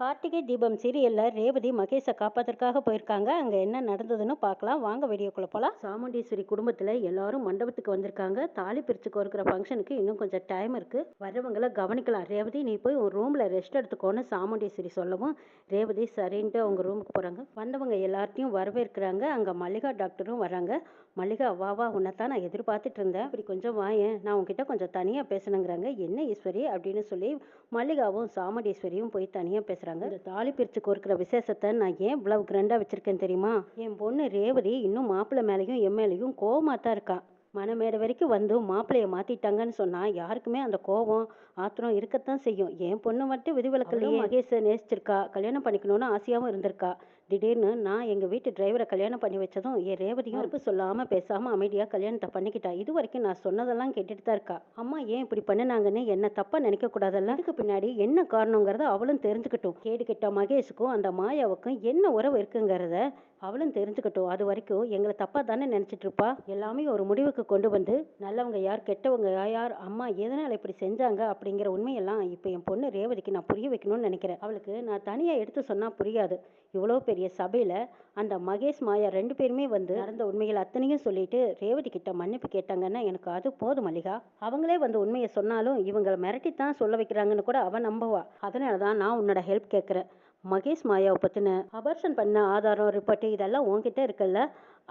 கார்த்திகை தீபம் சீரியலில் ரேவதி மகேஷை காப்பாத்துறதுக்காக போயிருக்காங்க. அங்கே என்ன நடந்ததுன்னு பார்க்கலாம். வாங்க வீடியோக்குள்ளே போகலாம் சாமுண்டீஸ்வரி குடும்பத்தில் எல்லாரும் மண்டபத்துக்கு வந்திருக்காங்க. தாலி பிரிச்சு கோருக்கிற ஃபங்க்ஷனுக்கு இன்னும் கொஞ்சம் டைம் இருக்குது வர்றவங்களை கவனிக்கலாம். ரேவதி நீ போய் உன் ரூமில் ரெஸ்ட் எடுத்துக்கோன்னு சாமுண்டீஸ்வரி சொல்லவும் ரேவதி சரின்ட்டு அவங்க ரூமுக்கு போகிறாங்க வந்தவங்க எல்லார்ட்டையும் வரவேற்கிறாங்க. அங்கே மல்லிகா டாக்டரும் வராங்க மல்லிகா வா வா உன்னைத்தான் நான் எதிர்பார்த்துட்டு இருந்தேன். அப்படி கொஞ்சம் வாயேன் நான் உன்கிட்ட கொஞ்சம் தனியாக பேசணுங்கிறாங்க. என்ன ஈஸ்வரி? அப்படின்னு சொல்லி மல்லிகாவும் சாமுண்டீஸ்வரியும் போய் தனியாக பேசுகிறாங்க இந்த தாலி பிரித்து கோர்க்கிற விசேஷத்தை நான் ஏன் இவ்வளவு கிராண்டாக வச்சுருக்கேன் தெரியுமா? என் பொண்ணு ரேவதி இன்னும் மாப்பிள்ளை மேலேயும் என் மேலேயும் கோவமாக தான் இருக்கா. மனமேடை வரைக்கும் வந்து மாப்பிள்ளைய மாத்திட்டாங்கன்னு சொன்னா யாருக்குமே அந்த கோபம் ஆத்திரம் இருக்கத்தான் செய்யும். என் பொண்ணு மட்டும் விதிவிலக்கலையே மகேஷை நேசிச்சிருக்கா. கல்யாணம் பண்ணிக்கணும்னு ஆசையாவும் இருந்திருக்கா. திடீர்னு நான் எங்கள் வீட்டு டிரைவரை கல்யாணம் பண்ணி வச்சதும் என் ரேவதியும் இருப்பு சொல்லாமல் பேசாமல் அமைதியாக கல்யாணத்தை பண்ணிக்கிட்டா. இது வரைக்கும் நான் சொன்னதெல்லாம் கேட்டுட்டு தான் இருக்கா? அம்மா ஏன் இப்படி பண்ணினாங்கன்னு என்ன தப்பாக நினைக்கக்கூடாதல்ல அதுக்கு பின்னாடி என்ன காரணங்கிறத அவளும் தெரிஞ்சுக்கட்டும். கேடு மகேஷுக்கும் அந்த மாயாவுக்கும் என்ன உறவு இருக்குங்கிறத அவளும் தெரிஞ்சுக்கட்டும். அது வரைக்கும் எங்களை தப்பா தானே நினைச்சிட்டு இருப்பா. எல்லாமே ஒரு முடிவுக்கு கொண்டு வந்து நல்லவங்க யார் கெட்டவங்க யார் அம்மா எதனால இப்படி செஞ்சாங்க? அப்படிங்கிற உண்மையெல்லாம் இப்போ என் பொண்ணு ரேவதிக்கு நான் புரிய வைக்கணும்னு நினைக்கிறேன். அவளுக்கு நான் தனியா எடுத்து சொன்னா புரியாது. இவ்வளோ பெரிய சபையில அந்த மகேஷ் மாயா ரெண்டு பேருமே வந்து நடந்த உண்மைகள் அத்தனையும் சொல்லிட்டு ரேவதி கிட்ட மன்னிப்பு கேட்டாங்கன்னா எனக்கு அது போதும் மல்லிகா. அவங்களே வந்து உண்மையை சொன்னாலும் இவங்களை மிரட்டித்தான் சொல்ல வைக்கிறாங்கன்னு கூட அவன் நம்புவா. அதனால தான் நான் உன்னோட ஹெல்ப் கேட்குறேன் மகேஷ் மாயாவை பற்றின அபர்ஷன் பண்ண ஆதாரம் ரிப்போர்ட்டு இதெல்லாம் உன்கிட்ட இருக்குல்ல?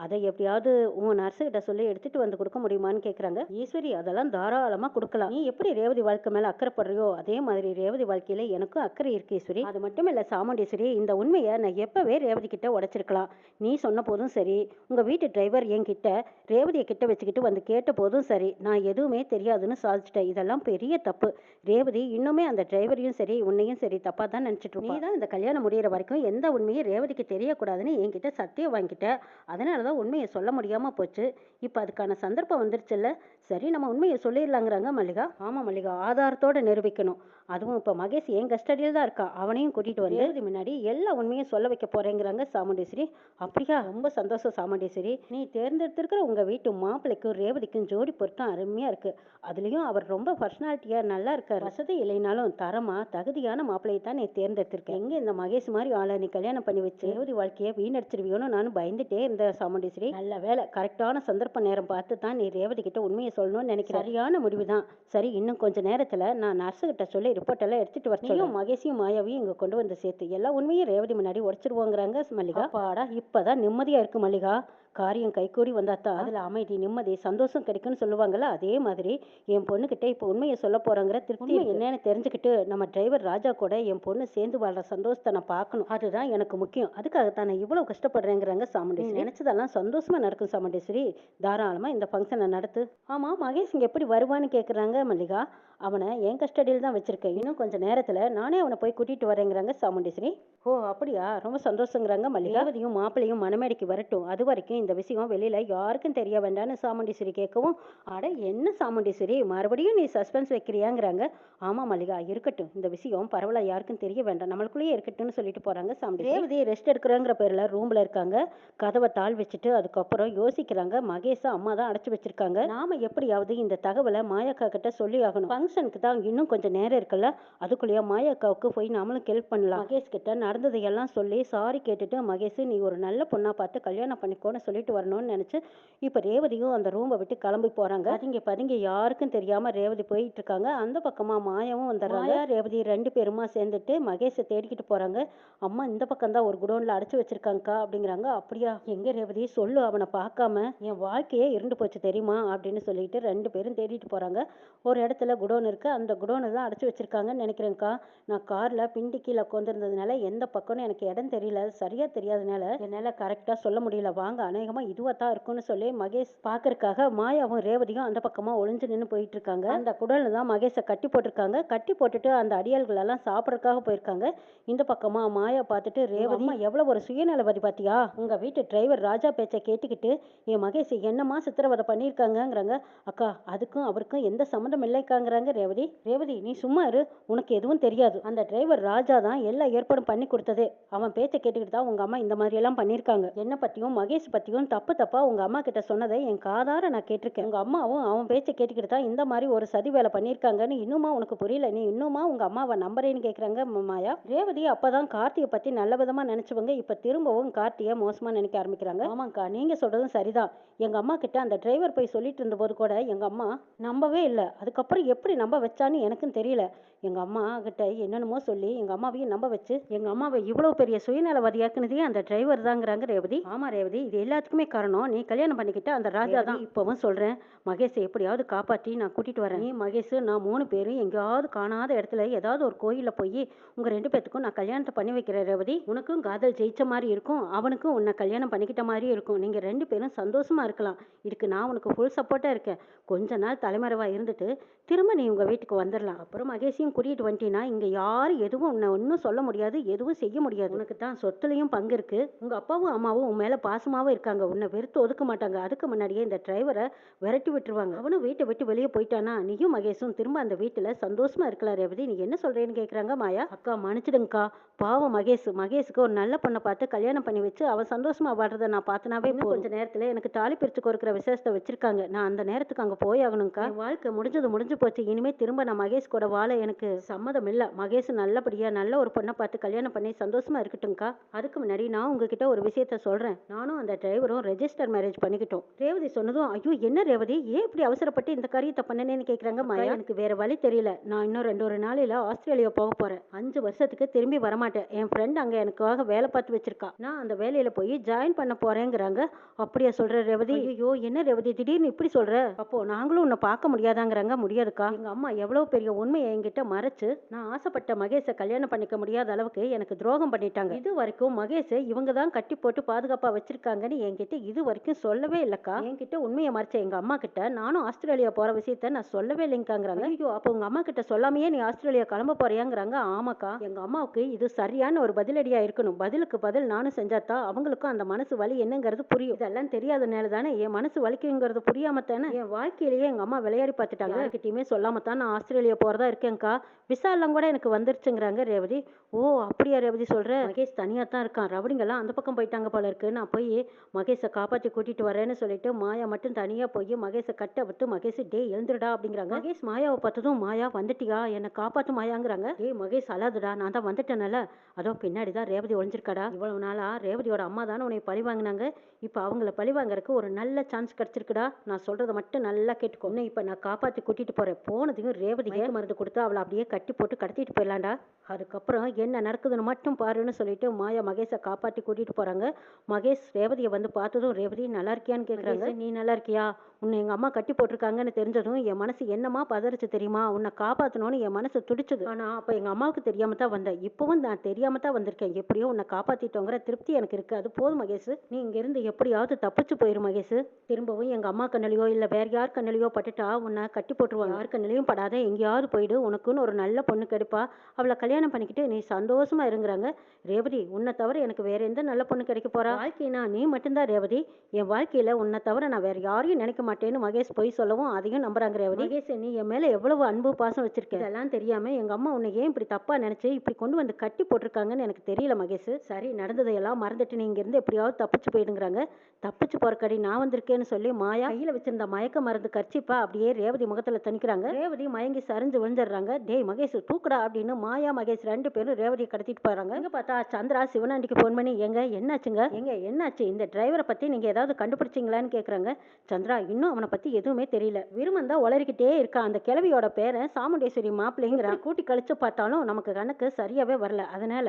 அதை எப்படியாவது உன் நர்ஸுக்கிட்ட சொல்லி எடுத்துட்டு வந்து கொடுக்க முடியுமான்னு கேட்குறாங்க ஈஸ்வரி அதெல்லாம் தாராளமாக கொடுக்கலாம். நீ எப்படி ரேவதி வாழ்க்கை மேலே அக்கறைப்படுறியோ அதே மாதிரி ரேவதி வாழ்க்கையில் எனக்கும் அக்கறை இருக்கு ஈஸ்வரி. அது மட்டும் இல்லை சாமுண்டீஸ்வரி இந்த உண்மையை நான் எப்போவே ரேவதி கிட்ட உடைச்சிருக்கலாம். நீ சொன்ன போதும் சரி. உங்கள் வீட்டு டிரைவர் என்கிட்ட ரேவதியை கிட்ட வச்சுக்கிட்டு வந்து கேட்ட போதும் சரி. நான் எதுவுமே தெரியாதுன்னு சாதிச்சிட்டேன். இதெல்லாம் பெரிய தப்பு. ரேவதி இன்னுமே அந்த டிரைவரையும் சரி உன்னையும் சரி தப்பாக தான் நினச்சிட்டு நீ தான் இந்த கல்யாணம் முடியிற வரைக்கும் எந்த உண்மையும் ரேவதிக்கு தெரியக்கூடாதுன்னு என்கிட்ட சத்தியம் வாங்கிட்ட. அதனால தான் உண்மையை சொல்ல முடியாமல் போச்சு. இப்போ அதுக்கான சந்தர்ப்பம் வந்துருச்சுல்ல? சரி நம்ம உண்மையை சொல்லிடலாங்கிறாங்க மல்லிகா. ஆமாம் மல்லிகா ஆதாரத்தோட நிரூபிக்கணும். அதுவும் இப்போ மகேஷ் என் கஸ்டடியில் தான் இருக்கா? அவனையும் கூட்டிகிட்டு வந்து முன்னாடி எல்லா உண்மையும் சொல்ல வைக்க போகிறேங்கிறாங்க சாமுண்டேஸ்வரி. அப்படியா? ரொம்ப சந்தோஷம் சாமுண்டேஸ்வரி. நீ தேர்ந்தெடுத்திருக்கிற உங்கள் வீட்டு மாப்பிள்ளைக்கும் ரேவதிக்கும் ஜோடி பொருத்தம் அருமையாக இருக்குது அதுலேயும் அவர் ரொம்ப பர்சனாலிட்டியாக நல்லா இருக்கார். வசதி இல்லைனாலும் தரமாக தகுதியான மாப்பிள்ளையை தான் நீ தேர்ந்தெடுத்திருக்கேன் எங்கே இந்த மகேஷ் மாதிரி ஆளை நீ கல்யாணம் பண்ணி வச்சு ரேவதி வாழ்க்கையை வீணடிச்சிருவியோன்னு நான் பயந்துட்டே இருந்தேன் சாம சாமுண்டீஸ்வரி நல்ல வேலை கரெக்டான சந்தர்ப்ப நேரம் பார்த்து தான் நீ ரேவதி கிட்ட உண்மையை சொல்லணும்னு நினைக்கிறேன் சரியான முடிவு தான் சரி இன்னும் கொஞ்ச நேரத்தில் நான் நர்ஸு கிட்ட சொல்லி ரிப்போர்ட் எல்லாம் எடுத்துட்டு வர சொல்லும் மகேஷையும் மாயாவையும் இங்கே கொண்டு வந்து சேர்த்து. எல்லா உண்மையும் ரேவதி முன்னாடி உடைச்சிருவோங்கிறாங்க மல்லிகா. பாடா இப்பதான் நிம்மதியா இருக்கு மல்லிகா. காரியம் கைகூடி வந்தாத்தான் அதில் அமைதி நிம்மதி சந்தோஷம் கிடைக்கும்னு சொல்லுவாங்கல்ல அதே மாதிரி என் பொண்ணுக்கிட்ட இப்போ உண்மையை சொல்ல போகிறாங்கிற திருப்தி என்னன்னு தெரிஞ்சுக்கிட்டு நம்ம டிரைவர் ராஜா கூட என் பொண்ணு சேர்ந்து வாழ்ற சந்தோஷத்தை நான் பார்க்கணும் அதுதான் எனக்கு முக்கியம். அதுக்காகத்தான் நான் இவ்வளோ கஷ்டப்படுறேங்கிறாங்க சாமுண்டேஸ்வரி. நினச்சதெல்லாம் சந்தோஷமா நடக்கும் சாமுண்டேஸ்வரி. தாராளமாக இந்த ஃபங்க்ஷனை நடத்து. ஆமாம் மகேஷ் இங்கே எப்படி வருவான்னு கேட்குறாங்க மல்லிகா. அவனை என் கஸ்டடியில் தான் வச்சிருக்கேன். இன்னும் கொஞ்சம் நேரத்தில் நானே அவனை போய் கூட்டிகிட்டு வரேங்கிறாங்க சாமுண்டேஸ்வரி. ஓ அப்படியா? ரொம்ப சந்தோஷங்கிறாங்க மல்லிகாவதியும் மாப்பிள்ளையும் மணமேடைக்கு வரட்டும். அது வரைக்கும் இந்த விஷயம் வெளியில் யாருக்கும் தெரிய வேண்டாம்னு சாமுண்டீஸ்வரி கேட்கவும் அட என்ன சாமுண்டீஸ்வரி? மறுபடியும் நீ சஸ்பென்ஸ் வைக்கிறியாங்கிறாங்க. ஆமாம் மல்லிகா இருக்கட்டும். இந்த விஷயம் பரவாயில்ல யாருக்கும் தெரிய வேண்டாம். நம்மளுக்குள்ளேயே இருக்கட்டும்னு சொல்லிட்டு போகிறாங்க சாமுண்டி ரேவதி ரெஸ்ட் எடுக்கிறோங்கிற பேரில் ரூமில் இருக்காங்க. கதவை தாழ் வச்சுட்டு அதுக்கப்புறம் யோசிக்கிறாங்க. மகேஷா அம்மா தான் அடைச்சி வச்சிருக்காங்க. நாம எப்படியாவது இந்த தகவலை மாயாக்கா கிட்ட சொல்லி ஆகணும். ஃபங்க்ஷனுக்கு தான் இன்னும் கொஞ்சம் நேரம் இருக்குல்ல? அதுக்குள்ளேயே மாயாக்காவுக்கு போய் நாமளும் ஹெல்ப் பண்ணலாம். மகேஷ் கிட்ட நடந்ததையெல்லாம் சொல்லி சாரி கேட்டுட்டு மகேஷ் நீ ஒரு நல்ல பொண்ணா பார்த்து கல்யாணம் பண்ணிக்கோன்னு சொல்லிட்டு வரணும்னு நினைச்சு இப்போ ரேவதியும் அந்த ரூமை விட்டு கிளம்பி போறாங்க. அதுங்க பதுங்க யாருக்கும் தெரியாம ரேவதி போயிட்டு இருக்காங்க. அந்த பக்கமா மாயாவும் வந்துடுறாங்க. மாயா ரேவதி ரெண்டு பேருமா சேர்ந்துட்டு மகேஷை தேடிக்கிட்டு போறாங்க. அம்மா இந்த பக்கம் தான் ஒரு குடோன்ல அடைச்சு வச்சிருக்காங்கக்கா அப்படிங்கிறாங்க. அப்படியா? எங்க ரேவதி? சொல்லு அவனை பார்க்காம. என் வாழ்க்கையே இருண்டு போச்சு தெரியுமா? அப்படின்னு சொல்லிட்டு ரெண்டு பேரும் தேடிட்டு போறாங்க. ஒரு இடத்துல குடோன் இருக்கு. அந்த குடோனை தான் அடைச்சு வச்சிருக்காங்கன்னு நினைக்கிறேன்க்கா. நான் கார்ல பிண்டி கீழே உட்காந்துருந்ததுனால எந்த பக்கம்னு எனக்கு இடம் தெரியல. சரியா தெரியாதனால என்னால கரெக்டா சொல்ல முடியல. வாங்க அநேகமா இதுவா தான் இருக்கும்னு சொல்லி மகேஷ் பாக்குறதுக்காக மாயாவும் ரேவதியும் அந்த பக்கமா ஒளிஞ்சு நின்று போயிட்டு இருக்காங்க அந்த குடல்ல தான் மகேஷை கட்டி போட்டிருக்காங்க. கட்டி போட்டுட்டு அந்த அடியாள்கள் எல்லாம் சாப்பிட்றதுக்காக போயிருக்காங்க. இந்த பக்கமா மாயா பார்த்துட்டு ரேவதி எவ்வளவு ஒரு சுயநலவதி பாத்தியா உங்க வீட்டு டிரைவர் ராஜா பேச்சை கேட்டுக்கிட்டு என் மகேஷ் என்னமா சித்திரவதை பண்ணியிருக்காங்கங்கிறாங்க. அக்கா அதுக்கும் அவருக்கும் எந்த சம்மந்தம் இல்லைக்காங்கிறாங்க ரேவதி. ரேவதி நீ சும்மா இரு. உனக்கு எதுவும் தெரியாது. அந்த டிரைவர் ராஜா தான் எல்லா ஏற்பாடும் பண்ணி கொடுத்ததே. அவன் பேச்சை கேட்டுக்கிட்டு தான் உங்க அம்மா இந்த மாதிரி எல்லாம் பண்ணியிருக்காங்க. என்ன பத்தியும் மகேஷ் பத்தி பற்றியும் தப்பு தப்பாக உங்கள் அம்மா கிட்ட சொன்னதை என் காதார நான் கேட்டிருக்கேன். உங்கள் அம்மாவும் அவன் பேச்சை கேட்டுக்கிட்டு தான் இந்த மாதிரி ஒரு சதி வேலை பண்ணியிருக்காங்கன்னு இன்னுமா உனக்கு புரியல? நீ இன்னுமா உங்கள் அம்மாவை நம்புறேன்னு கேட்குறாங்க மாயா. ரேவதி அப்போ தான் கார்த்தியை பற்றி நல்ல விதமாக நினச்சவங்க இப்போ திரும்பவும் கார்த்தியை மோசமாக நினைக்க ஆரம்பிக்கிறாங்க. ஆமாங்க்கா நீங்கள் சொல்கிறதும் சரிதான். எங்கள் அம்மா கிட்ட அந்த டிரைவர் போய் சொல்லிட்டு இருந்தபோது கூட எங்கள் அம்மா நம்பவே இல்லை. அதுக்கப்புறம் எப்படி நம்ப வச்சான்னு எனக்கும் தெரியல. எங்கள் அம்மா கிட்ட என்னென்னமோ சொல்லி எங்கள் அம்மாவையும் நம்ப வச்சு எங்கள் அம்மாவை இவ்வளோ பெரிய சுயநலவாதியாக்குனதே அந்த டிரைவர் தாங்கிறாங்க ரேவதி. ஆமாம் ரேவதி இது எல்லாத்துக்குமே காரணம். நீ கல்யாணம் பண்ணிக்கிட்ட அந்த ராஜா தான். இப்போவும் சொல்கிறேன் மகேஷை எப்படியாவது காப்பாற்றி நான் கூட்டிகிட்டு வரேன். நீ மகேஷ் நான் மூணு பேரும் எங்கேயாவது காணாத இடத்துல ஏதாவது ஒரு கோயிலில் போய் உங்கள் ரெண்டு பேத்துக்கும் நான் கல்யாணத்தை பண்ணி வைக்கிறேன் ரேவதி. உனக்கும் காதல் ஜெயிச்ச மாதிரி இருக்கும். அவனுக்கும் உன்னை கல்யாணம் பண்ணிக்கிட்ட மாதிரி இருக்கும். நீங்கள் ரெண்டு பேரும் சந்தோஷமா இருக்கலாம். இதுக்கு நான் உனக்கு ஃபுல் சப்போர்ட்டாக இருக்கேன். கொஞ்ச நாள் தலைமறைவாக இருந்துட்டு திரும்ப நீ உங்கள் வீட்டுக்கு வந்துடலாம் அப்புறம் மகேஷையும் கூட்டிகிட்டு வந்துட்டீங்கன்னா இங்கே யாரும் எதுவும் உன்னை ஒன்றும் சொல்ல முடியாது எதுவும் செய்ய முடியாது. உனக்கு தான் சொத்துலையும் பங்கு இருக்கு. உங்கள் அப்பாவும் அம்மாவும் உன் மேலே பாசமாகவும் இருக்காங்க. உன்னை வெறுத்து ஒதுக்க மாட்டாங்க. அதுக்கு முன்னாடியே இந்த டிரைவரை விரட்டி விட்டுருவாங்க. அவனும் வீட்டை விட்டு வெளியே போயிட்டானா நீயும் மகேஷும் திரும்ப அந்த வீட்டில் சந்தோஷமா இருக்கலாம் ரேவதி. நீ என்ன சொல்றேன்னு கேட்குறாங்க மாயா? அக்கா மன்னிச்சிடுங்கக்கா. பாவம் மகேஷ். மகேஷுக்கு ஒரு நல்ல பொண்ணை பார்த்து கல்யாணம் பண்ணி வச்சு அவன் சந்தோஷமா வாழ்றதை நான் பார்த்தனாவே இன்னும் கொஞ்ச நேரத்தில் எனக்கு தாலி பிரிச்சு கொடுக்குற விசேஷத்தை வச்சிருக்காங்க. நான் அந்த நேரத்துக்கு அங்கே போய் ஆகணும்க்கா என் வாழ்க்கை முடிஞ்சது முடிஞ்சு போச்சு. இனிமே திரும்ப நான் மகேஷ் கூட வாழ எனக்கு சம்மதம் இல்லை. மகேஷ் நல்லபடியா நல்ல ஒரு பொண்ணை பார்த்து கல்யாணம் பண்ணி சந்தோஷமா இருக்கட்டும்க்கா. அதுக்கு முன்னாடி நான் உங்ககிட்ட ஒரு விஷயத்த சொல்றேன். நானும் அந்த டிரைவரும் ரெஜிஸ்டர் மேரேஜ் பண்ணிக்கிட்டோம். ரேவதி சொன்னதும் ஐயோ என்ன ரேவதி? ஏன் இப்படி அவசரப்பட்டு இந்த காரியத்தை பண்ணனேன்னு கேட்குறாங்க மாயா. எனக்கு வேற வழி தெரியல. நான் இன்னும் ரெண்டு ஒரு நாளையில ஆஸ்திரேலியா போக போறேன். அஞ்சு வருஷத்துக்கு திரும்பி வரமாட்டேன். என் ஃப்ரெண்ட் அங்க எனக்காக வேலை பார்த்து வச்சிருக்கா. நான் அந்த வேலையில போய் ஜாயின் பண்ண போறேங்கிறாங்க. அப்படியா சொல்ற ரேவதி? ஐயோ என்ன ரேவதி? திடீர்னு இப்படி சொல்ற? அப்போ நாங்களும் உன்னை பார்க்க முடியாதாங்கிறாங்க. முடியாதுக்கா. எங்க அம்மா எவ்வளவு பெரிய உண்மையை என்கிட்ட மறைச்சு நான் ஆசைப்பட்ட மகேஷை கல்யாணம் பண்ணிக்க முடியாத அளவுக்கு எனக்கு துரோகம் பண்ணிட்டாங்க. இது வரைக்கும் மகேஷை இவங்க தான் கட்டி போட்டு பாதுகாப்பா வச்சிருக்காங்கன்னு என்கிட்ட இது வரைக்கும் சொல்லவே இல்லக்கா. என்கிட்ட உண்மையை மறைச்ச எங்க அம்மா கிட்ட நானும் ஆஸ்திரேலியா போற விஷயத்த நான் சொல்லவே இல்லைங்காங்கிறாங்க ஐயோ அப்போ உங்க அம்மா கிட்ட சொல்லாமையே நீ ஆஸ்திரேலியா கிளம்ப போறியாங்கிறாங்க. ஆமாக்கா. எங்க அம்மாவுக்கு இது சரியான ஒரு பதிலடியா இருக்கணும். பதிலுக்கு பதில் நானும் செஞ்சாதான் அவங்களுக்கும் அந்த மனசு வலி என்னங்கிறது புரியும். இதெல்லாம் தெரியாதனால தானே என் மனசு வலிக்குங்கிறது புரியாம தானே என் வாழ்க்கையிலேயே எங்க அம்மா விளையாடி பார்த்துட்டாங்க. யார்கிட்டயுமே சொல்லாம தான் நான் ஆஸ்திரேலியா போறதா இருக்கேன்க்கா. விசா கூட எனக்கு வந்துருச்சுங்கிறாங்க ரேவதி. ஓ அப்படியா ரேவதி சொல்ற? மகேஷ் தனியா தான் இருக்கான். ரவுடிங்கெல்லாம் அந்த பக்கம் போயிட்டாங்க போல இருக்கு. நான் போய் மகேஷை காப்பாத்தி கூட்டிட்டு வரேன்னு சொல்லிட்டு மாயா மட்டும் தனியா போய் மகேஷை கட்ட விட்டு மகேஷ் டே எழுந்துடா அப்படிங்கிறாங்க. மகேஷ் மாயாவை பார்த்ததும் மாயா வந்துட்டியா? என்னை காப்பாத்து மாயாங்கிறாங்க. டேய் மகேஷ் அழாதுடா. நான் தான் வந்துட்டேனல. அதோ பின்னாடி தான் ரேவதி ஒழிஞ்சிருக்காடா இவ்வளவு நாளா ரேவதியோட அம்மா தானே உன்னை பழி வாங்கினாங்க. இப்போ அவங்கள பழி வாங்குறதுக்கு ஒரு நல்ல சான்ஸ் கிடைச்சிருக்குடா. நான் சொல்றதை மட்டும் நல்லா கேட்டுக்கோ. இப்போ நான் காப்பாத்தி கூட்டிட்டு போறேன். போனதையும் ரேவதி மருந்து கொடுத்து அவளை அப்படியே கட்டி போட்டு கடத்திட்டு போயிடலாம்டா. அதுக்கப்புறம் என்ன நடக்குதுன்னு மட்டும் பாருன்னு சொல்லிட்டு மாயா மகேஷை காப்பாற்றி கூட்டிகிட்டு போகிறாங்க மகேஷ் ரேவதியை வந்து பார்த்ததும் ரேவதி நல்லா இருக்கியான்னு கேட்குறாங்க நீ நல்லா இருக்கியா? உன்னை எங்கள் அம்மா கட்டி போட்டிருக்காங்கன்னு தெரிஞ்சதும் என் மனசு என்னமா பதறிச்சு தெரியுமா? உன்னை காப்பாற்றணும்னு என் மனசு துடிச்சது. ஆனால் அப்போ எங்கள் அம்மாவுக்கு தெரியாம தான் வந்தேன். இப்போவும் நான் தெரியாம தான் வந்திருக்கேன். எப்படியோ உன்னை காப்பாற்றிட்டோங்கிற திருப்தி எனக்கு இருக்குது அது போதும் மகேஷ். நீ இங்கேருந்து எப்படியாவது தப்பிச்சு போயிரு மகேஷ். திரும்பவும் எங்கள் அம்மா கண்ணிலையோ இல்லை வேற யார் கண்ணிலையோ பட்டுட்டா உன்னை கட்டி போட்டுருவாங்க. யார் கண்ணிலையும் படாத. எங்கேயாவது போயிடு. ஒரு நல்ல பொண்ணு கிடைப்பா அவளை கல்யாணம் பண்ணிக்கிட்டு நீ சந்தோஷமா இருங்கிறாங்க. ரேவதி உன்னை தவிர எனக்கு வேற எந்த நல்ல பொண்ணு கிடைக்க போறா? வாழ்க்கைனா நீ மட்டும்தான் ரேவதி. என் வாழ்க்கையில உன்னை தவிர நான் வேற யாரையும் நினைக்க மாட்டேன்னு மகேஷ் போய் சொல்லவும் அதையும் நம்புறாங்க ரேவதி. மகேஷ் நீ என் மேல எவ்வளவு அன்பு பாசம் வச்சிருக்க? இதெல்லாம் தெரியாம எங்க அம்மா உன்னை ஏன் இப்படி தப்பா நினைச்சு இப்படி கொண்டு வந்து கட்டி போட்டிருக்காங்கன்னு எனக்கு தெரியல மகேஷ். சரி நடந்ததையெல்லாம் மறந்துட்டு நீ இங்க இருந்து எப்படியாவது தப்பிச்சு போயிடுங்கிறாங்க. தப்பிச்சு போறக்கடி நான் வந்திருக்கேன்னு சொல்லி மாயா கையில வச்சிருந்த மயக்க மருந்து கர்ச்சிப்பா அப்படியே ரேவதி முகத்துல தணிக்கிறாங்க ரேவதி மயங்கி சரிஞ்சு விழுந்துடுறாங்க. டேய் மகேஷ் தூக்குடா அப்படின்னு மாயா மகேஷ் ரெண்டு பேரும் ரேவதியை கடத்திட்டு போறாங்க. எங்க பார்த்தா சந்திரா சிவனாண்டிக்கு ஃபோன் பண்ணி எங்க என்னாச்சுங்க? எங்க என்னாச்சு? இந்த டிரைவரை பத்தி நீங்க ஏதாவது கண்டுபிடிச்சிங்களான்னு கேக்குறாங்க. சந்திரா இன்னும் அவனை பத்தி எதுவுமே தெரியல. விருமன் தான் உளறிக்கிட்டே இருக்கான் அந்த கிழவியோட பேரன் சாமுண்டேஸ்வரி மாப்பிள்ளைங்கிறான் கூட்டி கழிச்சு பார்த்தாலும் நமக்கு கணக்கு சரியாவே வரல. அதனால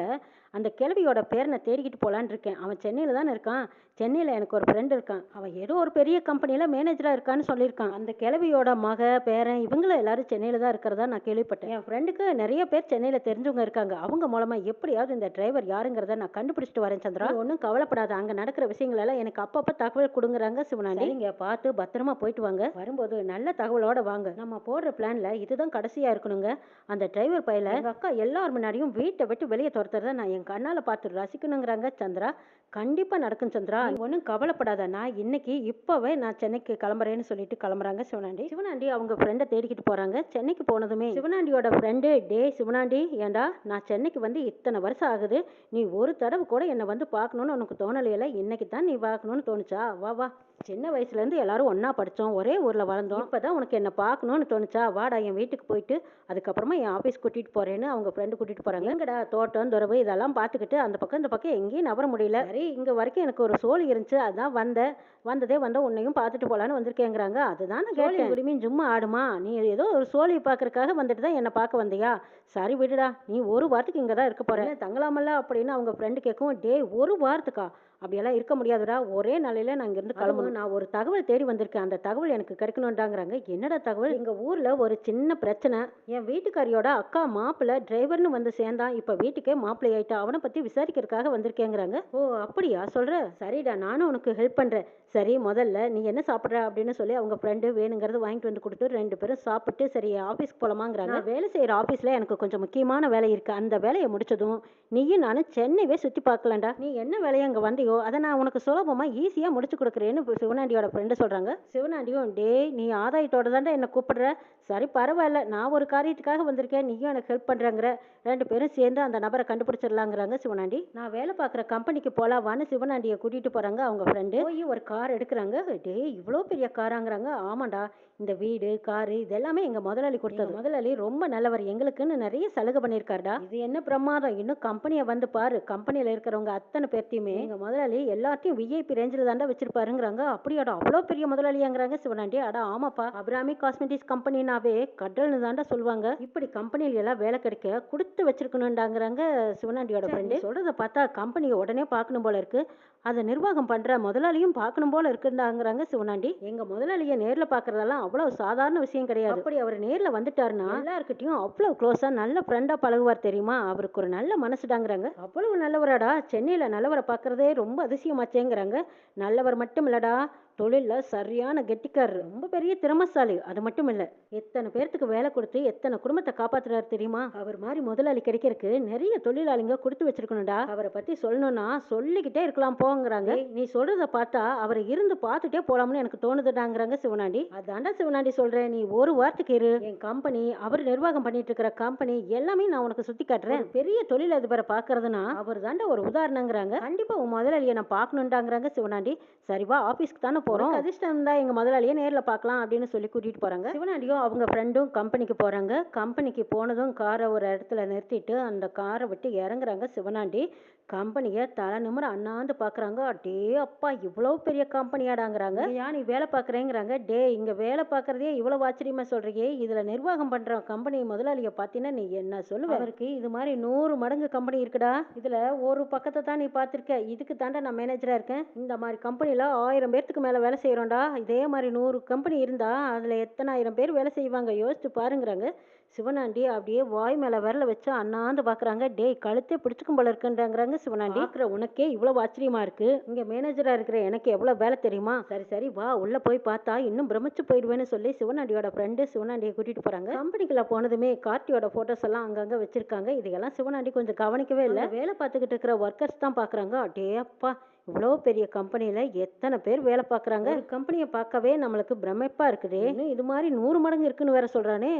அந்த கிழவியோட பேரனை தேடிக்கிட்டு போலான்னு இருக்கேன். அவன் சென்னையில தானே இருக்கான். சென்னையில் எனக்கு ஒரு ஃப்ரெண்ட் இருக்கான். அவன் ஏதோ ஒரு பெரிய கம்பெனியில் மேனேஜராக இருக்கான்னு சொல்லியிருக்கான். அந்த கிழவியோட மக பேரன் இவங்களும் எல்லாரும் சென்னையில் தான் இருக்கிறதா நான் கேள்விப்பட்டேன். என் ஃப்ரெண்டுக்கு நிறைய பேர் சென்னையில் தெரிஞ்சவங்க இருக்காங்க. அவங்க மூலமாக எப்படியாவது இந்த டிரைவர் யாருங்கிறத நான் கண்டுபிடிச்சிட்டு வரேன் சந்திரா. ஒன்றும் கவலைப்படாத. அங்கே நடக்கிற விஷயங்கள் எல்லாம் எனக்கு அப்பப்போ தகவல் கொடுங்குறாங்க சிவனாண்டி. நீங்க பார்த்து பத்திரமா போயிட்டு வாங்க. வரும்போது நல்ல தகவலோட வாங்க. நம்ம போடுற பிளான்ல இதுதான் கடைசியா இருக்கணுங்க. அந்த டிரைவர் பையில அக்கா எல்லார் முன்னாடியும் வீட்டை விட்டு வெளியே துரத்துறத நான் என் கண்ணால பார்த்து ரசிக்கணுங்கிறாங்க சந்திரா. கண்டிப்பா நடக்கும் சந்திரா. ஒன்றும் கவலைப்படாத. நான் இன்னைக்கு இப்பவே நான் சென்னைக்கு கிளம்புறேன்னு சொல்லிட்டு கிளம்புறாங்க சிவனாண்டி. சிவனாண்டி அவங்க ஃப்ரெண்டை தேடிக்கிட்டு போறாங்க. சென்னைக்கு போனதுமே சிவனாண்டியோட சிவனாண்டியோட ஃப்ரெண்டு டே சிவனாண்டி ஏண்டா நான் சென்னைக்கு வந்து இத்தனை வருஷம் ஆகுது. நீ ஒரு தடவை கூட என்னை வந்து பார்க்கணுன்னு உனக்கு தோணலையில? இன்னைக்கு தான் நீ பார்க்கணுன்னு தோணுச்சா? வா வா. சின்ன வயசுலேருந்து எல்லாரும் ஒன்றா படித்தோம் ஒரே ஊரில் வளர்ந்தோம். இப்போ தான் உனக்கு என்னை பார்க்கணுன்னு தோணுச்சா? வாடா என் வீட்டுக்கு போயிட்டு அதுக்கப்புறமா என் ஆஃபீஸ் கூட்டிகிட்டு போகிறேன்னு அவங்க ஃப்ரெண்டு கூட்டிகிட்டு போகிறாங்க எங்கடா தோட்டம் துறவு இதெல்லாம் பார்த்துக்கிட்டு அந்த பக்கம் இந்த பக்கம் எங்கேயும் நவர முடியல. சரி இங்கே வரைக்கும் எனக்கு ஒரு சோழி இருந்துச்சு. அதான் வந்தேன் வந்ததே வந்த உன்னையும் பார்த்துட்டு போகலான்னு வந்திருக்கேங்கிறாங்க. அதுதான் கேட்டேன். குடிமையும் சும்மா ஆடுமா? நீ ஏதோ ஒரு சோழியை பார்க்கறதுக்காக வந்துட்டு தான் என்னை பார்க்க வந்தியா? சரி விடுடா. நீ ஒரு வாரத்துக்கு இங்கே தான் இருக்க போகிறேன் தங்கலாமல்ல அப்படின்னு அவங்க ஃப்ரெண்டு கேட்கவும் டே ஒரு வாரத்துக்கா? அப்படியெல்லாம் இருக்க முடியாதுடா. ஒரே நாளையில நான் இங்கேருந்து கிளம்பணும். நான் ஒரு தகவல் தேடி வந்திருக்கேன். அந்த தகவல் எனக்கு கிடைக்கணுன்றாங்கிறாங்க என்னடா தகவல்? எங்கள் ஊரில் ஒரு சின்ன பிரச்சனை. என் வீட்டுக்காரியோட அக்கா மாப்பிள்ளை டிரைவர்னு வந்து சேர்ந்தான். இப்போ வீட்டுக்கே மாப்பிள்ளை ஆயிட்டா. அவனை பற்றி விசாரிக்கிறதுக்காக வந்திருக்கேங்கிறாங்க. ஓ அப்படியா? சொல்கிற சரிடா நானும் உனக்கு ஹெல்ப் பண்ணுறேன் சரி முதல்ல நீ என்ன சாப்பிட்ற அப்படின்னு சொல்லி அவங்க ஃப்ரெண்டு வேணுங்கிறது வாங்கிட்டு வந்து கொடுத்து ரெண்டு பேரும் சாப்பிட்டு சரி ஆஃபீஸ்க்கு போகலாமாங்கிறாங்க வேலை செய்கிற ஆஃபீஸில் எனக்கு கொஞ்சம் முக்கியமான வேலை இருக்குது அந்த வேலையை முடிச்சதும் நீயும் நானும் சென்னைவே சுற்றி பார்க்கலாம்டா. நீ என்ன வேலையை அங்கே இல்லையோ அதை நான் உனக்கு சுலபமாக ஈஸியாக முடிச்சு கொடுக்குறேன்னு சிவனாண்டியோட ஃப்ரெண்டு சொல்கிறாங்க சிவனாண்டியும் டேய் நீ ஆதாயத்தோட தாண்டா என்னை கூப்பிடுற. சரி பரவாயில்ல. நான் ஒரு காரியத்துக்காக வந்திருக்கேன். நீயும் எனக்கு ஹெல்ப் பண்ணுறேங்கிற ரெண்டு பேரும் சேர்ந்து அந்த நபரை கண்டுபிடிச்சிடலாங்கிறாங்க சிவனாண்டி. நான் வேலை பார்க்குற கம்பெனிக்கு போகலாவான்னு சிவனாண்டியை கூட்டிகிட்டு போகிறாங்க அவங்க ஃப்ரெண்டு போய் ஒரு கார் எடுக்கிறாங்க. டேய் இவ்வளோ பெரிய காராங்கிறாங்க ஆமாண்டா. இந்த வீடு காரு இது எல்லாமே எங்க முதலாளி கொடுத்தது. முதலாளி ரொம்ப நல்லவர். எங்களுக்குன்னு நிறைய சலுகை பண்ணியிருக்காருடா. இது என்ன பிரமாதம்? இன்னும் கம்பெனியை வந்து பாரு. கம்பெனியில் இருக்கிறவங்க அத்தனை பேர்த்தையுமே எங்க முதலாளி எல்லாத்தையும் விஐபி ரேஞ்சில் தாண்டா வச்சிருப்பாருங்கிறாங்க. அப்படியாடா அவ்வளோ பெரிய முதலாளியாங்கிறாங்க சிவனாண்டி. அடா ஆமாப்பா. அபிராமி காஸ்மெட்டிக்ஸ் கம்பெனினாவே கடல்னு தாண்டா சொல்லுவாங்க. இப்படி கம்பெனில எல்லாம் வேலை கிடைக்க கொடுத்து வச்சிருக்கணும்டாங்கிறாங்க சிவனாண்டியோட ஃப்ரெண்டு சொல்றத பார்த்தா கம்பெனியை உடனே பார்க்கணும் போல இருக்கு. அதை நிர்வாகம் பண்ற முதலாளியும் பார்க்கணும் போல இருக்குண்டாங்கிறாங்க சிவனாண்டி. எங்க முதலாளியை நேர்ல பார்க்கறதெல்லாம் அவ்வளவு சாதாரண விஷயம் கிடையாது. அப்படி அவர் நேர்ல வந்துட்டாருன்னா எல்லார்கிட்டயும் அவ்வளவு க்ளோஸா நல்ல ஃப்ரெண்டா பழகுவார் தெரியுமா? அவருக்கு ஒரு நல்ல மனசுடாங்கிறாங்க. அவ்வளவு நல்லவராடா சென்னையில நல்லவரை பார்க்கறதே ரொம்ப அதிசயமாச்சேங்கிறாங்க. நல்லவர் மட்டும் இல்லடா தொழில்ல சரியான கெட்டிக்காரர். ரொம்ப பெரிய திறமசாலி. அது மட்டும் இல்ல எத்தனை பேர்த்துக்கு வேலை கொடுத்து எத்தனை குடும்பத்தை காப்பாத்துறாரு தெரியுமா? அவர் மாதிரி முதலாளி கிடைக்கிறதுக்கு நிறைய தொழிலாளிங்க கொடுத்து வச்சிருக்கணும்டா. அவரை பத்தி சொல்லணும்னா சொல்லிக்கிட்டே இருக்கலாம் போங்கிறாங்க. நீ சொல்றத பார்த்தா அவரை இருந்து பார்த்துட்டே போலாம்னு எனக்கு தோணுதுடாங்கிறாங்க சிவனாண்டி. அதாண்டா சிவனாண்டி சொல்றேன். நீ ஒரு வாரத்துக்கு இரு. என் கம்பெனி அவர் நிர்வாகம் பண்ணிட்டு இருக்கிற கம்பெனி எல்லாமே நான் உனக்கு சுத்தி காட்டுறேன். பெரிய பெரிய தொழிலதிபரை பாக்குறதுனா அவர் தாண்டா ஒரு உதாரணங்கிறாங்க. கண்டிப்பா உன் முதலாளியை நான் பார்க்கணுன்டாங்கிறாங்க சிவனாண்டி. சரிவா ஆபீஸ்க்கு தானே போறோம். அதிர்ஷ்டம் தான் எங்க முதலாளியை நேர்ல பார்க்கலாம் அப்படின்னு சொல்லி கூட்டிட்டு போறாங்க. சிவனாண்டியும் அவங்க ஃப்ரெண்டும் கம்பெனிக்கு போறாங்க. கம்பெனிக்கு போனதும் காரை ஒரு இடத்துல நிறுத்திட்டு அந்த காரை விட்டு இறங்குறாங்க சிவனாண்டி. கம்பெனியை தலை நிமிர அண்ணாந்து பார்க்குறாங்க டே அப்பா இவ்வளோ பெரிய கம்பெனியாடாங்கிறாங்க. ஏன் நீ வேலை பார்க்குறேங்கிறாங்க டே இங்கே வேலை பார்க்குறதே இவ்வளோ ஆச்சரியமா சொல்றியே. இதில் நிர்வாகம் பண்ணுற கம்பெனி முதலாளியை பார்த்தீங்கன்னா நீ என்ன சொல்லுவ? அவருக்கு இது மாதிரி நூறு மடங்கு கம்பெனி இருக்குடா. இதில் ஒரு பக்கத்தை தான் நீ பார்த்துருக்க இதுக்கு தாண்டா நான் மேனேஜராக இருக்கேன். இந்த மாதிரி கம்பெனியில் ஆயிரம் பேர்த்துக்கு மேலே வேலை செய்கிறோம்டா இதே மாதிரி நூறு கம்பெனி இருந்தால் அதில் எத்தனாயிரம் பேர் வேலை செய்வாங்க? யோசிச்சு பாருங்கிறாங்க. சிவனாண்டி அப்படியே வாய் மேல விரல வச்சு அண்ணாந்து பாக்குறாங்க. டேய் கழுத்தே பிடிச்சுக்கும் போல இருக்குன்றாங்கிறாங்க சிவனாண்டி. பாக்குற உனக்கே இவ்வளவு ஆச்சரியமா இருக்கு. இங்க மேனேஜரா இருக்கிற எனக்கு எவ்வளவு வேலை தெரியுமா? சரி சரி வா உள்ள போய் பார்த்தா இன்னும் பிரமிச்சு போயிடுவேன்னு சொல்லி சிவனாண்டியோட ஃப்ரெண்டு சிவனாண்டியை கூட்டிட்டு போறாங்க. கம்பெனிக்குள்ள போனதுமே கார்த்தியோட போட்டோஸ் எல்லாம் அங்கங்க வச்சிருக்காங்க. இதையெல்லாம் சிவனாண்டி கொஞ்சம் கவனிக்கவே இல்லை. வேலை பார்த்துக்கிட்டு இருக்கிற ஒர்க்கர்ஸ் தான் பாக்குறாங்க. அடே அப்பா இவ்வளோ பெரிய கம்பெனியில் எத்தனை பேர் வேலை பார்க்குறாங்க? கம்பெனியை பார்க்கவே நம்மளுக்கு பிரமிப்பாக இருக்குது. இது மாதிரி நூறு மடங்கு இருக்குன்னு வேற சொல்கிறானே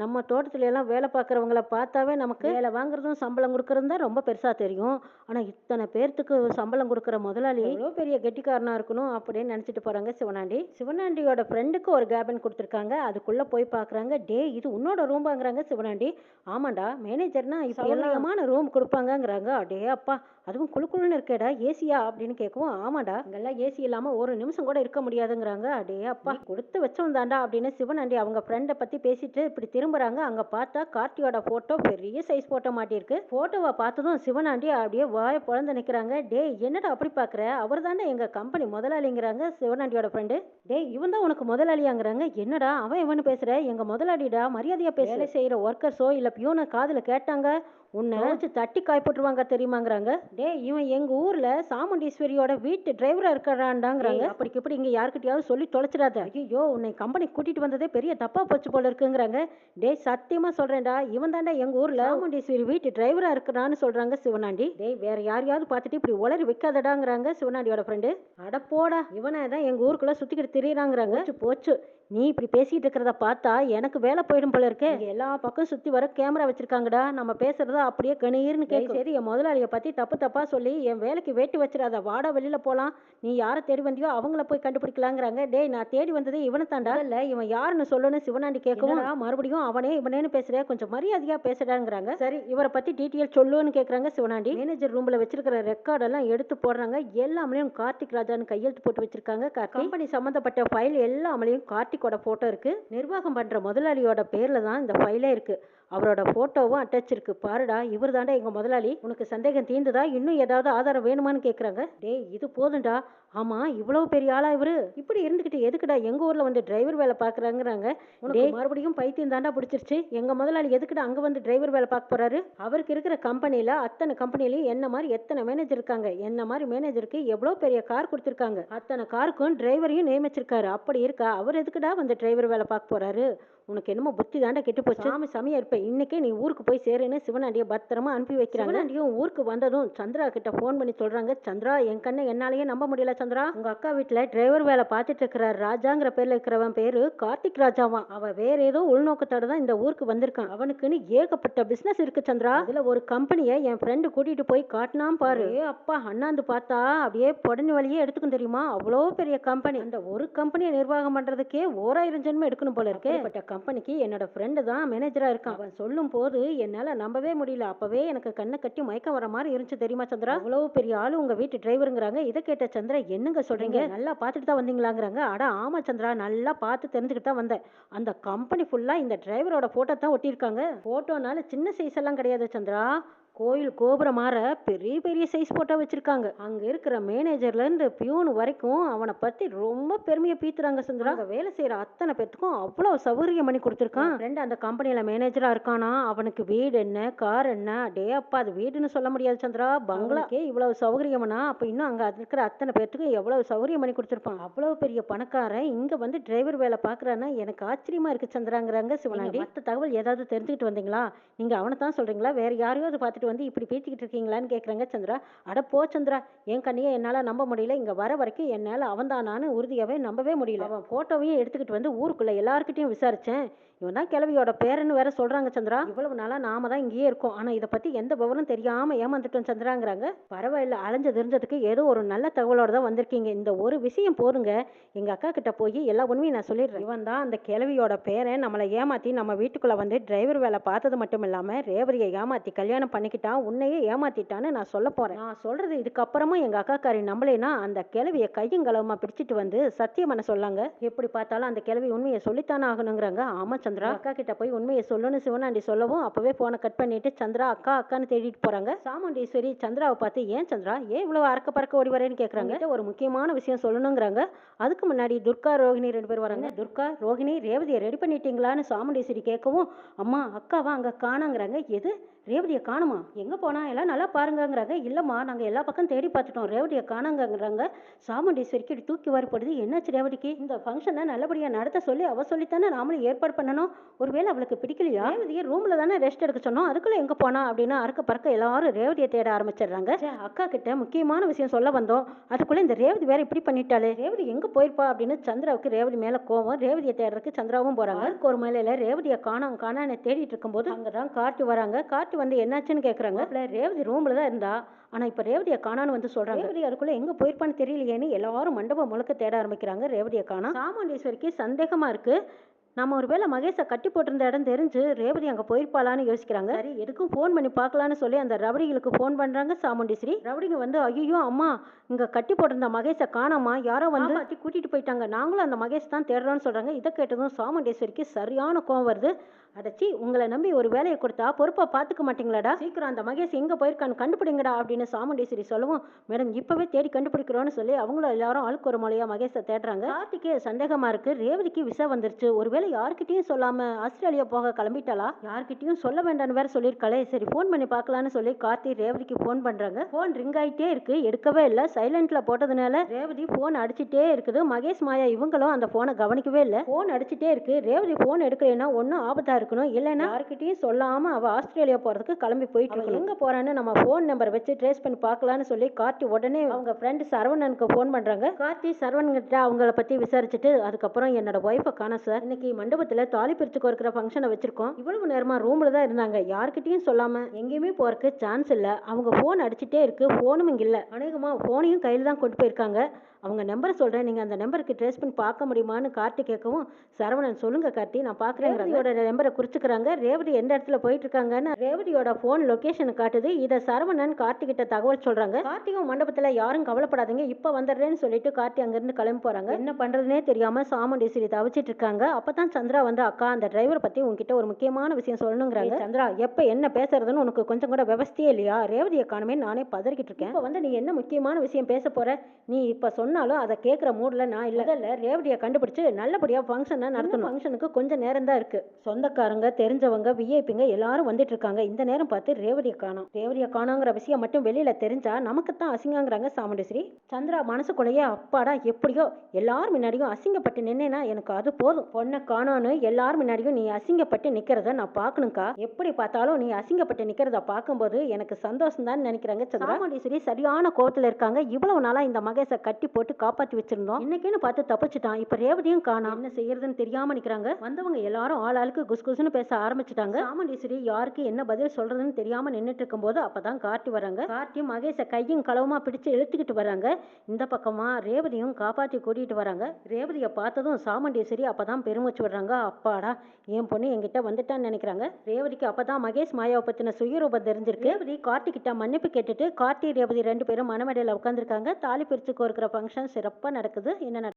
நம்ம தோட்டத்துல எல்லாம் வேலை பார்க்குறவங்கள பார்த்தாவே நமக்கு வேலை வாங்குறதும் சம்பளம் கொடுக்கறதும் தான் ரொம்ப பெருசாக தெரியும். ஆனால் இத்தனை பேர்த்துக்கு சம்பளம் கொடுக்குற முதலாளி எவ்வளோ பெரிய கெட்டிக்காரனாக இருக்கணும் அப்படின்னு நினச்சிட்டு போகிறாங்க சிவனாண்டி. சிவனாண்டியோட ஃப்ரெண்டுக்கு ஒரு கேபின் கொடுத்துருக்காங்க. அதுக்குள்ளே போய் பார்க்குறாங்க. டே இது உன்னோட ரூம் வாங்குறாங்க சிவனாண்டி. ஆமாண்டா மேனேஜர்னா இப்போ எல்லாமான ரூம் கொடுப்பாங்கங்கிறாங்க. அடே அப்பா அதுவும் குளு குளுன்னு இருக்கேடா ஏசியா? அப்படின்னு கேட்கவும் ஆமாடா இங்கெல்லாம் ஏசி இல்லாமல் ஒரு நிமிஷம் கூட இருக்க முடியாதுங்கிறாங்க. அடே அப்பா கொடுத்து வச்சவன் தாண்டா அப்படின்னு சிவனாண்டி அவங்க ஃப்ரெண்டை பற்றி பேசிட்டு இப்படி திரும்புறாங்க அங்கே பார்த்தா கார்த்தியோட ஃபோட்டோ பெரிய சைஸ் ஃபோட்டோ மாட்டியிருக்கு. ஃபோட்டோவை பார்த்ததும் சிவனாண்டி அப்படியே வாய பொழந்து நிற்கிறாங்க டேய் என்னடா அப்படி பார்க்குற? அவர் தானே எங்கள் கம்பெனி முதலாளிங்கிறாங்க சிவனாண்டியோட ஃப்ரெண்டு டேய் இவன் தான் உனக்கு முதலாளியாங்கிறாங்க. என்னடா அவன் இவனு பேசுற? எங்க முதலாளிடா மரியாதையா பேச. வேலை செய்யற ஒர்க்கர்ஸோ இல்ல பியூனை காதுல கேட்டாங்க. உன்னை வச்சு தட்டி காய்பட்டுருவாங்க தெரியுமாங்கிறாங்க. டேய் இவன் எங்க ஊர்ல சாமுண்டீஸ்வரியோட வீட்டு டிரைவரா இருக்கிறான்டாங்கிறாங்க அப்படிக்கு இப்படி இங்க யாருக்கிட்டயாவது சொல்லி தொலைச்சிடாத. ஐயோ உன்னை கம்பெனி கூட்டிட்டு வந்ததே பெரிய தப்பா போச்சு போல இருக்குங்கிறாங்க. டேய் சத்தியமா சொல்றேன்டா. இவன் தாண்டா எங்க ஊர்ல சாமுண்டீஸ்வரி வீட்டு டிரைவரா இருக்கிறான்னு சொல்றாங்க சிவனாண்டி. டேய் வேற யாரையாவது பார்த்துட்டு இப்படி உளறி வைக்காதடாங்கிறாங்க சிவனாண்டியோட ஃப்ரெண்டு அட போடா இவனை தான் எங்க ஊருக்குள்ள சுத்திக்கிட்டு திரியறாங்கிறாங்க. போச்சு, நீ இப்படி பேசிட்டு இருக்கிறத பார்த்தா எனக்கு வேலை போயிடும் போல இருக்கே. எல்லா பக்கம் சுத்தி வர கேமரா வச்சிருக்காங்கடா. நம்ம பேசுறத அப்படியே கணீர்னு கேட்கும் சரி என் முதலாளிய பத்தி தப்பு தப்பா சொல்லி என் வேலைக்கு வேட்டு வச்சிடாத வாடா வெளியில போலாம். நீ யாரை தேடி வந்தியோ அவங்கள போய் கண்டுபிடிக்கலாங்கிறாங்க. டேய் நான் தேடி வந்தது இவனை தாண்டா இல்ல இவன் யாருன்னு சொல்லணும் சிவனாண்டி கேட்கவும் "என்னடா, மறுபடியும் அவனே இவனேன்னு பேசுற கொஞ்சம் மரியாதையா பேசுடாங்கிறாங்க சரி இவரை பத்தி டீட்டெயில் சொல்லுன்னு கேக்குறாங்க சிவனாண்டி. மேனேஜர் ரூம்ல வச்சிருக்கிற ரெக்கார்ட் எல்லாம் எடுத்து போடுறாங்க. எல்லாமே கார்த்திக் ராஜான்னு கையெழுத்து போட்டு வச்சிருக்காங்க கம்பெனி சம்பந்தப்பட்ட ஃபைல் எல்லாமலையும் கார்த்திகோட போட்டோ இருக்கு. நிர்வாகம் பண்ற முதலாளியோட பேர்ல தான் இந்த ஃபைலே இருக்கு. அவரோட போட்டோவும் அட்டாச் இருக்கு. பாருடா இவர் தாண்டா எங்க முதலாளி. உனக்கு சந்தேகம் தீர்ந்துதா? இன்னும் ஏதாவது ஆதாரம் வேணுமான்னு கேக்குறாங்க. டேய் இது போதும்டா. ஆமா இவ்வளவு பெரிய ஆளா இவரு? இப்படி இருந்துகிட்டு எதுக்குடா? எங்க ஊர்ல வந்து டிரைவர் வேலை பாக்குறாங்கிறாங்க. உனக்கு மறுபடியும் பைத்தியம் தாண்டா பிடிச்சிருச்சு. எங்க முதலாளி எதுக்குடா அங்க வந்து டிரைவர் வேலை பார்க்க போறாரு? அவருக்கு இருக்கிற கம்பெனில அத்தனை கம்பெனிலையும் என்ன மாதிரி எத்தனை மேனேஜர் இருக்காங்க? என்ன மாதிரி மேனேஜருக்கு எவ்வளவு பெரிய கார் கொடுத்துருக்காங்க? அத்தனை காருக்கும் டிரைவரையும் நியமிச்சிருக்காரு. அப்படி இருக்கா? அவர் எதுக்குடா வந்து டிரைவர் வேலை பார்க்க போறாரு? உனக்கு என்னமோ புத்தி தாண்டா கெட்டு போச்சு. சாமி சமயம் இருப்ப. இன்னைக்கே நீ ஊருக்கு போய் சேருன்னு சிவனாண்டிய பத்திரமா அனுப்பி வைக்கிறாங்க. சிவனாண்டியும் ஊருக்கு வந்ததும் சந்திரா கிட்ட ஃபோன் பண்ணி சொல்றாங்க. சந்திரா என் கண்ணை என்னாலேயே நம்ப முடியல சந்திரா. உங்க அக்கா வீட்டுல டிரைவர் வேலை பார்த்துட்டு இருக்கிற ராஜாங்கிற பேர்ல இருக்கிறவன் பேரு கார்த்திக் ராஜாவான் அவன் வேற ஏதோ உள்நோக்கத்தோட தான் இந்த ஊருக்கு வந்திருக்கான். அவனுக்குன்னு ஏகப்பட்ட பிசினஸ் இருக்கு சந்திரா. அதுல ஒரு கம்பெனியை என் ஃப்ரெண்டு கூட்டிட்டு போய் காட்டினான் பாரு. அப்பா அண்ணாந்து பார்த்தா அப்படியே புடனி வழியே எடுத்துக்கும் தெரியுமா? அவ்வளோ பெரிய கம்பெனி அந்த ஒரு கம்பெனியை நிர்வாகம் பண்றதுக்கே ஓராயிரம் ஜென்மம் எடுக்கணும் போல இருக்கு. பட்ட கம்பெனிக்கு என்னோட ஃப்ரெண்டு தான் மேனேஜரா இருக்கான். அவன் சொல்லும் போது என்னால நம்பவே முடியல. அப்பவே எனக்கு கண்ணை கட்டி மயக்கம் வர மாதிரி இருந்துச்சு தெரியுமா சந்திரா? அவ்வளவு பெரிய ஆளு உங்க வீட்டு டிரைவருங்கிறாங்க இதை கேட்ட சந்திரா என்னங்க சொல்றீங்க? நல்லா பார்த்துட்டு தான் வந்தீங்களாங்கிறாங்க. அட ஆமா சந்திரா நல்லா பார்த்து தெரிஞ்சுக்கிட்டு தான் வந்தேன். அந்த கம்பெனி ஃபுல்லா இந்த டிரைவரோட போட்டோ தான் ஒட்டியிருக்காங்க. போட்டோனால சின்ன சைஸ் எல்லாம் கிடையாது சந்திரா. கோயில் கோபுரம் மாற பெரிய பெரிய சைஸ் போட்டோ வச்சிருக்காங்க. அங்க இருக்கிற மேனேஜர்ல இருந்து பியூன் வரைக்கும் அவனை பத்தி ரொம்ப பெருமையை பீத்துறாங்க சந்திரா அங்க வேலை செய்யற அத்தனை பேத்துக்கும் அவ்வளவு சௌகரியம் பண்ணி கொடுத்துருக்கான். ஃப்ரெண்ட் அந்த கம்பெனில மேனேஜரா இருக்கானா? அவனுக்கு வீடு என்ன? கார் என்ன? டே அப்பா அது வீடுன்னு சொல்ல முடியாது சந்திரா. பங்களாக்கே இவ்வளவு சௌகரியம்னா அப்ப இன்னும் அங்க இருக்கிற அத்தனை பேத்துக்கு எவ்வளவு சௌகரியம் பண்ணி கொடுத்துருப்பான். அவ்வளவு பெரிய பணக்காரன் இங்க வந்து டிரைவர் வேலை பாக்குறான்னா எனக்கு ஆச்சரியமா இருக்கு சந்திராங்கிறாங்க சிவனாண்டி. மத்த தகவல் ஏதாவது தெரிஞ்சுக்கிட்டு வந்தீங்களா? நீங்க அவனை தான் சொல்றீங்களா? வேற யாரையாவது பார்த்துட்டு வந்து இப்படி பேசிக்கிட்டு இருக்கீங்களான்னு கேக்குறாங்க சந்திரா. அட போ சந்திரா. என் கண்ணையே என்னால நம்ப முடியல. இங்க வர வரைக்கும் என்னால அவன் தானான்னு உறுதியாவே நம்பவே முடியல. அவன் போட்டோவையும் எடுத்துக்கிட்டு வந்து ஊருக்குள்ள எல்லார்கிட்டயும் விசாரிச்சேன். இவன் தான் கிழவியோட பேரன்னு வேற சொல்றாங்க சந்திரா. இவ்வளவு நாளா நாம தான் இங்கேயே இருக்கோம். ஆனா இதை பத்தி எந்த விவரம் தெரியாம ஏமாந்துட்டோம் சந்திராங்கிறாங்க. பரவாயில்ல அலைஞ்சு தெரிஞ்சதுக்கு ஏதோ ஒரு நல்ல தகவலோட தான் வந்திருக்கீங்க. இந்த ஒரு விஷயம் போதுங்க எங்க அக்கா கிட்ட போய் எல்லா உண்மையும் நான் சொல்லிடுறேன். இவன் தான் அந்த கிழவியோட பேரன். நம்மளை ஏமாத்தி நம்ம வீட்டுக்குள்ள வந்து டிரைவர் வேலை பார்த்தது மட்டும் இல்லாம ரேவரியை ஏமாத்தி கல்யாணம் பண்ணிக்கிட்டான் உன்னையே ஏமாத்திட்டான்னு நான் சொல்ல போறேன். நான் சொல்றது இதுக்கப்புறமா எங்க அக்காக்காரி நம்மளேனா அந்த கிழவியை கையும் களவுமா பிடிச்சிட்டு வந்து சத்தியம் பண்ண சொல்லாங்க. எப்படி பார்த்தாலும் அந்த கிழவி உண்மையை சொல்லித்தானே ஆகணுங்கிறாங்க. ஆமா சந்திரா அக்கா கிட்ட போய் உண்மையை சொல்லணும் சிவனாண்டி சொல்லவும் அப்பவே போனை கட் பண்ணிட்டு சந்திரா அக்கா அக்கான்னு தேடிட்டு போறாங்க. சாமுண்டீஸ்வரி சந்திராவை பார்த்து ஏன் சந்திரா ஏன் இவ்வளவு அறக்க பறக்க ஓடி வரேன்னு கேக்குறாங்க? "உன்கிட்ட ஒரு முக்கியமான விஷயம் சொல்லணுங்கிறாங்க. அதுக்கு முன்னாடி துர்கா ரோஹிணி ரெண்டு பேர் வராங்க. துர்கா ரோஹிணி ரேவதியை ரெடி பண்ணிட்டீங்களான்னு சாமுண்டீஸ்வரி கேட்கவும் அம்மா அக்காவா அங்க காணாங்கிறாங்க? எது? ரேவதியை காணுமா? எங்க போனா? எல்லாம் நல்லா பாருங்கங்கிறாங்க. இல்லம்மா நாங்க எல்லா பக்கம் தேடி பார்த்துட்டோம். ரேவதியை காணாங்கங்கிறாங்க. சாமுண்டீஸ்வரிக்கு தூக்கி வாரிப்படுது என்னாச்சு ரேவதிக்கு? இந்த ஃபங்க்ஷனை நல்லபடியா நடத்த சொல்லி அவ சொல்லித்தானே நாமளும் ஏற்பாடு பண்ணணும்? ஒருவேளை அவளுக்கு பிடிக்கலையா? ரேவதியை ரூம்ல தானே ரெஸ்ட் எடுக்க சொன்னோம். அதுக்குள்ள எங்க போனா? அப்படின்னு அறக்க பறக்க எல்லாரும் ரேவதியை தேட ஆரம்பிச்சிடுறாங்க. ச்சே, அக்கா கிட்ட முக்கியமான விஷயம் சொல்ல வந்தோம். அதுக்குள்ள இந்த ரேவதி வேற இப்படி பண்ணிட்டாளே. ரேவதி எங்க போயிருப்பா அப்படின்னு சந்திராவுக்கு ரேவதி மேல கோவம். ரேவதியை தேடுறதுக்கு சந்திராவும் போறாங்க. அதுக்கு ஒரு மேலையில ரேவதியை காணோம் காணான்னு தேடிட்டு இருக்கும்போது அங்கதான் காட்டு வராங்க. காட்டு வந்து என்னாச்சுன்னு கேக்குறாங்க. "இல்ல, ரேவதி ரூம்ல தான் இருந்தா. ஆனா இப்ப ரேவதியை காணான்னு வந்து சொல்றாங்க. ரேவதி அதுக்குள்ள எங்க போயிருப்பான்னு தெரியலையேன்னு எல்லாரும் மண்டபம் முழுக்க தேட ஆரம்பிக்கிறாங்க. ரேவதியை காணா. சாமுண்டீஸ்வரிக்கு சந்தேகமா இருக்கு. நம்ம ஒருவேளை மகேஷை கட்டி போட்டிருந்த இடம் தெரிஞ்சு ரேவதி அங்கே போயிருப்பாளான்னு யோசிக்கிறாங்க. சரி எதுக்கும் ஃபோன் பண்ணி பார்க்கலான்னு சொல்லி அந்த ரவடிகளுக்கு ஃபோன் பண்ணுறாங்க சாமுண்டீஸ்வரி ரவடிங்க வந்து ஐயோ அம்மா இங்கே கட்டி போட்டிருந்த மகேஷை காணாமா? யாரோ வந்து காப்பாத்தி கூட்டிகிட்டு போயிட்டாங்க. நாங்களும் அந்த மகேஷ் தான் தேடுறோன்னு சொல்கிறாங்க இதை கேட்டதும் சாமுண்டீஸ்வரிக்கு சரியான கோவம் வருது. அடச்சி உங்களை நம்பி ஒரு வேலையை கொடுத்தா பொறுப்பாக பார்த்துக்க மாட்டீங்களாடா? சீக்கிரம் அந்த மகேஷ் எங்கே போயிருக்கான்னு கண்டுபிடிங்கடா அப்படின்னு சாமுண்டீஸ்வரி சொல்லவும் மேடம் இப்போவே தேடி கண்டுபிடிக்கிறோன்னு சொல்லி அவங்களும் எல்லாரும் ஆளுக்கு ஒரு மொழியாக மகேஷை தேடுறாங்க. கார்த்திகே சந்தேகமாக இருக்கு. ரேவதிக்கு விசா வந்துருச்சு. ஒருவேளை ஒருவேளை யார்கிட்டயும் சொல்லாம ஆஸ்திரேலியா போக கிளம்பிட்டாளா? யார்கிட்டயும் சொல்ல வேண்டாம்னு வேற சொல்லியிருக்காளே. சரி ஃபோன் பண்ணி பார்க்கலான்னு சொல்லி கார்த்தி ரேவதிக்கு ஃபோன் பண்றாங்க. ஃபோன் ரிங் ஆயிட்டே இருக்கு. எடுக்கவே இல்லை. சைலண்ட்ல போட்டதுனால ரேவதி ஃபோன் அடிச்சிட்டே இருக்குது. மகேஷ் மாயா இவங்களும் அந்த ஃபோனை கவனிக்கவே இல்லை. ஃபோன் அடிச்சிட்டே இருக்கு. ரேவதி ஃபோன் எடுக்கலைன்னா ஒன்றும் ஆபத்தா இருக்கணும். இல்லைன்னா யார்கிட்டயும் சொல்லாம அவ ஆஸ்திரேலியா போறதுக்கு கிளம்பி போயிட்டு இருக்கணும். எங்க போறான்னு நம்ம ஃபோன் நம்பர் வச்சு ட்ரேஸ் பண்ணி பார்க்கலான்னு சொல்லி கார்த்தி உடனே அவங்க ஃப்ரெண்ட் சரவணனுக்கு ஃபோன் பண்றாங்க. கார்த்தி சரவணன் கிட்ட அவங்கள பத்தி விசாரிச்சுட்டு அதுக்கப்புறம் என்னோட ஒய்ஃபை காணோம் சார் இன்னைக்கு மண்டபத்துல தாலி பிரித்து கோர்க்கிற ஃபங்க்ஷனை வச்சிருக்கோம். இவ்வளவு நேரமா ரூம்ல தான் இருந்தாங்க. யார்கிட்டயும் சொல்லாம எங்கேயுமே போகிறக்கு சான்ஸ் இல்ல. அவங்க ஃபோன் அடிச்சுட்டே இருக்கு. ஃபோனும் இங்க இல்ல. அநேகமா ஃபோனையும் கையில தான் கொண்டு போயிருக்காங்க. அவங்க நம்பரை சொல்றேன். நீங்க அந்த நம்பருக்கு ட்ரேஸ் பண்ணி பார்க்க முடியுமான்னு கார்த்தி கேட்கவும் சரவணன் சொல்லுங்க கார்த்தி நான் பாக்குறேன் ரேவதியோட நம்பரை குறிச்சுக்கிறாங்க. ரேவதி எந்த இடத்துல போயிட்டு இருக்காங்கன்னு ரேவதியோட ஃபோன் லொகேஷன் காட்டுது. இதை சரவணன் கார்த்தி கிட்ட தகவல் சொல்றாங்க. கார்த்திகும் மண்டபத்துல யாரும் கவலைப்படாதீங்க. இப்ப வந்துடுறேன்னு சொல்லிட்டு கார்த்தி அங்கிருந்து கிளம்பி போறாங்க. என்ன பண்றதுனே தெரியாம சாமுண்டீஸ்வரி தவிச்சிட்டு இருக்காங்க அப்பதான் சந்திரா வந்து அக்கா அந்த டிரைவர் பத்தி உங்ககிட்ட ஒரு முக்கியமான விஷயம் சொல்லணுங்கிறாங்க. சந்திரா எப்ப என்ன பேசுறதுன்னு உனக்கு கொஞ்சம் கூட விவஸ்தையே இல்லையா? ரேவதியை காணுமே நானே பதறிக்கிட்டு இருக்கேன் இப்ப வந்து நீ என்ன முக்கியமான விஷயம் பேச போற? நீ இப்ப சொன்னாலும் அதை கேட்குற மூட்ல நான் இல்ல. இல்ல ரேவதியை கண்டுபிடிச்சு நல்லபடியா ஃபங்க்ஷனை நடத்தணும். ஃபங்க்ஷனுக்கு கொஞ்சம் நேரம் தான் இருக்கு. சொந்தக்காரங்க தெரிஞ்சவங்க விஐபிங்க எல்லாரும் வந்துட்டு இருக்காங்க. இந்த நேரம் பார்த்து ரேவதியை காணோம். ரேவதியை காணோங்கிற விஷயம் மட்டும் வெளியில தெரிஞ்சா நமக்கு தான் அசிங்கங்கிறாங்க சாமுண்டேஸ்வரி சந்திரா மனசுக்குள்ளேயே அப்பாடா எப்படியோ எல்லார் முன்னாடியும் அசிங்கப்பட்டு நின்னேனா எனக்கு அது போதும். பொண்ணை காணோன்னு எல்லார் முன்னாடியும் நீ அசிங்கப்பட்டு நிக்கிறத நான் பார்க்கணும்க்கா. எப்படி பார்த்தாலும் நீ அசிங்கப்பட்டு நிக்கிறத பார்க்கும்போது எனக்கு சந்தோஷம் தான் நினைக்கிறாங்க சந்திரா. சாமுண்டேஸ்வரி சரியான கோவத்துல இருக்காங்க. இவ்வளவு நாளா இந்த மகேஷை கட்டி போட்டு போட்டு காப்பாத்தி வச்சிருந்தோம். இன்னைக்குன்னு பார்த்து தப்பிச்சிட்டான். இப்ப ரேவதியும் காணாம் என்ன செய்யறதுன்னு தெரியாம நிக்கிறாங்க. வந்தவங்க எல்லாரும் ஆள் ஆளுக்கு குஸ் குஸ்னு பேச ஆரம்பிச்சிட்டாங்க. சாமுண்டீஸ்வரி யாருக்கு என்ன பதில் சொல்றதுன்னு தெரியாம நின்னுட்டு இருக்கும்போது அப்பதான் கார்த்தி வராங்க. கார்த்தி மகேஷை கையும் களவுமா பிடிச்சு இழுத்துக்கிட்டு வராங்க. இந்த பக்கமா ரேவதியும் காப்பாத்தி கூட்டிட்டு வராங்க. ரேவதியை பார்த்ததும் சாமுண்டீஸ்வரி அப்பதான் பெருமூச்சு விடுறாங்க. அப்பாடா என் பொண்ணு என்கிட்ட வந்துட்டான்னு நினைக்கிறாங்க. ரேவதிக்கு அப்பதான் மகேஷ் மாயாவை பத்தின சுயரூபம் தெரிஞ்சிருக்கு. ரேவதி கார்த்தி கிட்ட மன்னிப்பு கேட்டுட்டு கார்த்தி ரேவதி ரெண்டு பேரும் மனமேடையில் உட்காந்துருக்காங்க தாலி பிரிச்சு கோர்க்கிற ஃபங்க்ஷன் சிறப்பா நடக்குது. என்ன